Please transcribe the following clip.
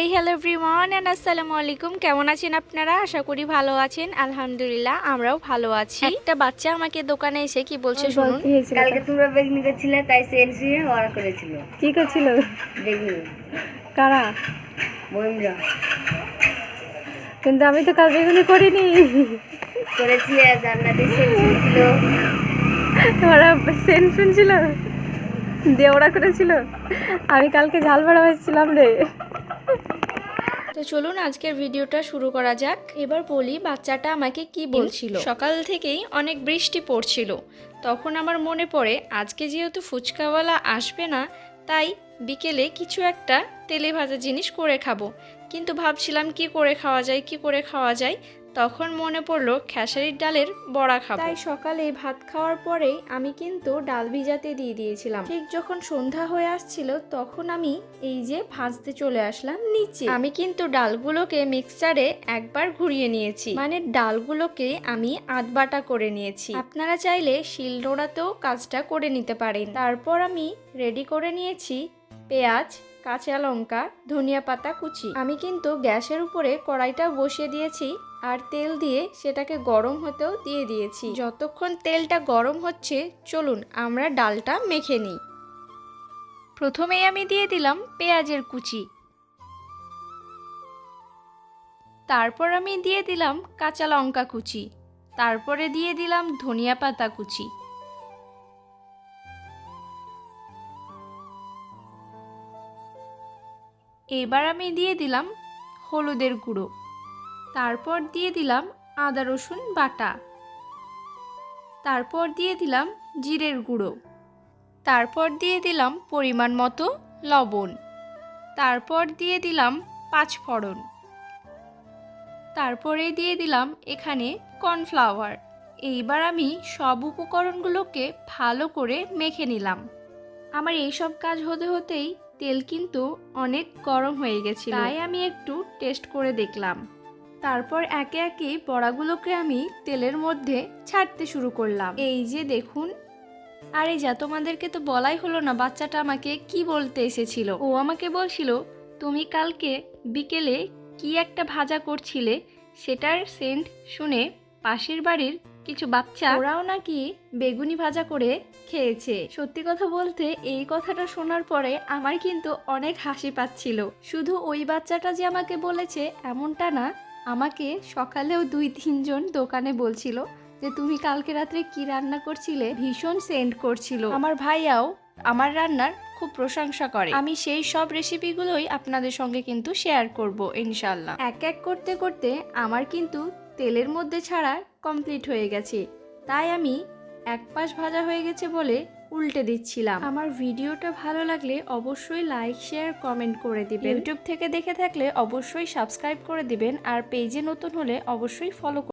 এই hello everyone and আসসালামু আলাইকুম কেমন আছেন আপনারা? আশা করি ভালো আছেন। আলহামদুলিল্লাহ আমরাও ভালো আছি। একটা বাচ্চা আমাকে দোকানে এসে কি বলছে শুনুন। কালকে তোমরা বেগনি করছিলে তাই সেলসি অর্ডার করেছিল। কি করছিল? বেগনি। কারা? বইমরা কিন্তু আমি তো কাজ বেগুনি করিনি। করেছিলে জান্নাতে সেলসি ছিল ওরা সেন শুনছিল দিয়ে ওরা করেছিল। আমি কালকে ঝাল ভাড়া হয়েছিলাম রে। তো চলুন আজকের ভিডিওটা শুরু করা যাক। এবার বলি, বাচ্চাটা আমাকে কি বলছিল? সকাল থেকেই অনেক বৃষ্টি পড়ছিল। তখন আমার মনে পড়ে, আজকে যেহেতু ফুচকাওয়ালা আসবে না, তাই বিকেলে কিছু একটা তেলে ভাজা জিনিস করে খাব। কিন্তু ভাবছিলাম কি করে খাওয়া যায়, কি করে খাওয়া যায় তখন মনে পড়ল খেসারির ডালের বড়া খাব। তাই সকালে ভাত খাওয়ার পরেই আমি কিন্তু ডাল ভিজাতে দিয়ে দিয়েছিলাম। ঠিক যখন সন্ধ্যা হয়ে আসছিল, তখন আমি এই যে ভাজতে চলে আসলাম নিচে। আমি কিন্তু ডালগুলোকে মিক্সচারে একবার ঘুরিয়ে নিয়েছি। মানে ডালগুলোকে আমি আধবাটা করে নিয়েছি। আপনারা চাইলে শিলনোড়াতেও কাজটা করে নিতে পারেন। তারপর আমি রেডি করে নিয়েছি পেঁয়াজ কাঁচা লঙ্কা, ধনিয়া পাতা, কুচি। আমি কিন্তু গ্যাসের উপরে কড়াইটা বসিয়ে দিয়েছি আর তেল দিয়ে সেটাকে গরম হতেও দিয়ে দিয়েছি। যতক্ষণ তেলটা গরম হচ্ছে, চলুন আমরা ডালটা মেখে নিই। প্রথমেই আমি দিয়ে দিলাম পেঁয়াজের কুচি। তারপর আমি দিয়ে দিলাম কাঁচা লঙ্কা কুচি। তারপরে দিয়ে দিলাম ধনিয়া পাতা কুচি। এবার আমি দিয়ে দিলাম হলুদের গুঁড়ো। তারপর দিয়ে দিলাম আদা রসুন বাটা। তারপর দিয়ে দিলাম জিরের গুঁড়ো। তারপর দিয়ে দিলাম পরিমাণ মতো লবণ। তারপর দিয়ে দিলাম পাঁচফোড়ন। তারপরে দিয়ে দিলাম এখানে কর্নফ্লাওয়ার। এইবার আমি সব উপকরণগুলোকে ভালো করে মেখে নিলাম। আমার এই সব কাজ হতে হতেই তেল কিন্তু অনেক গরম হয়ে গেছিল। তাই আমি একটু টেস্ট করে দেখলাম। তারপর একে একে বড়াগুলোকে আমি তেলের মধ্যে ছাড়তে শুরু করলাম। এই যে দেখুন। আরে যা, তোমাদেরকে তো বলাই হলো না বাচ্চাটা আমাকে কি বলতে এসেছিল। ও আমাকে বলছিল, তুমি কালকে বিকেলে কি একটা ভাজা করছিলে, সেটার সেন্ট শুনে পাশের বাড়ির কিছু বাচ্চা ওরাও নাকি বেগুনি ভাজা করে খেয়েছে। সত্যি কথা বলতে, এই কথাটা শোনার পরে আমার কিন্তু অনেক হাসি পাচ্ছিল। শুধু ওই বাচ্চাটা যে আমাকে বলেছে এমনটা না, আমাকে সকালেও দুই, তিনজন দোকানে বলছিল যে, তুমি কালকে রাত্রে কি রান্না করছিলে? ভীষণ সেন্ড করছিল। আমার ভাইয়াও আমার রান্নার খুব প্রশংসা করে। আমি সেই সব রেসিপিগুলোই আপনাদের সঙ্গে কিন্তু শেয়ার করব ইনশাল্লাহ এক এক করতে করতে আমার কিন্তু তেলের মধ্যে ছাড়া কমপ্লিট হয়ে গেছে। তাই আমি এক পাশ ভাজা হয়ে গেছে বলে উল্টে দিচ্ছিলাম। আমার ভিডিওটা ভালো লাগলে অবশ্যই লাইক শেয়ার কমেন্ট করে দিবেন। ইউটিউব থেকে দেখে থাকলে অবশ্যই সাবস্ক্রাইব করে দিবেন আর পেজে নতুন হলে অবশ্যই ফলো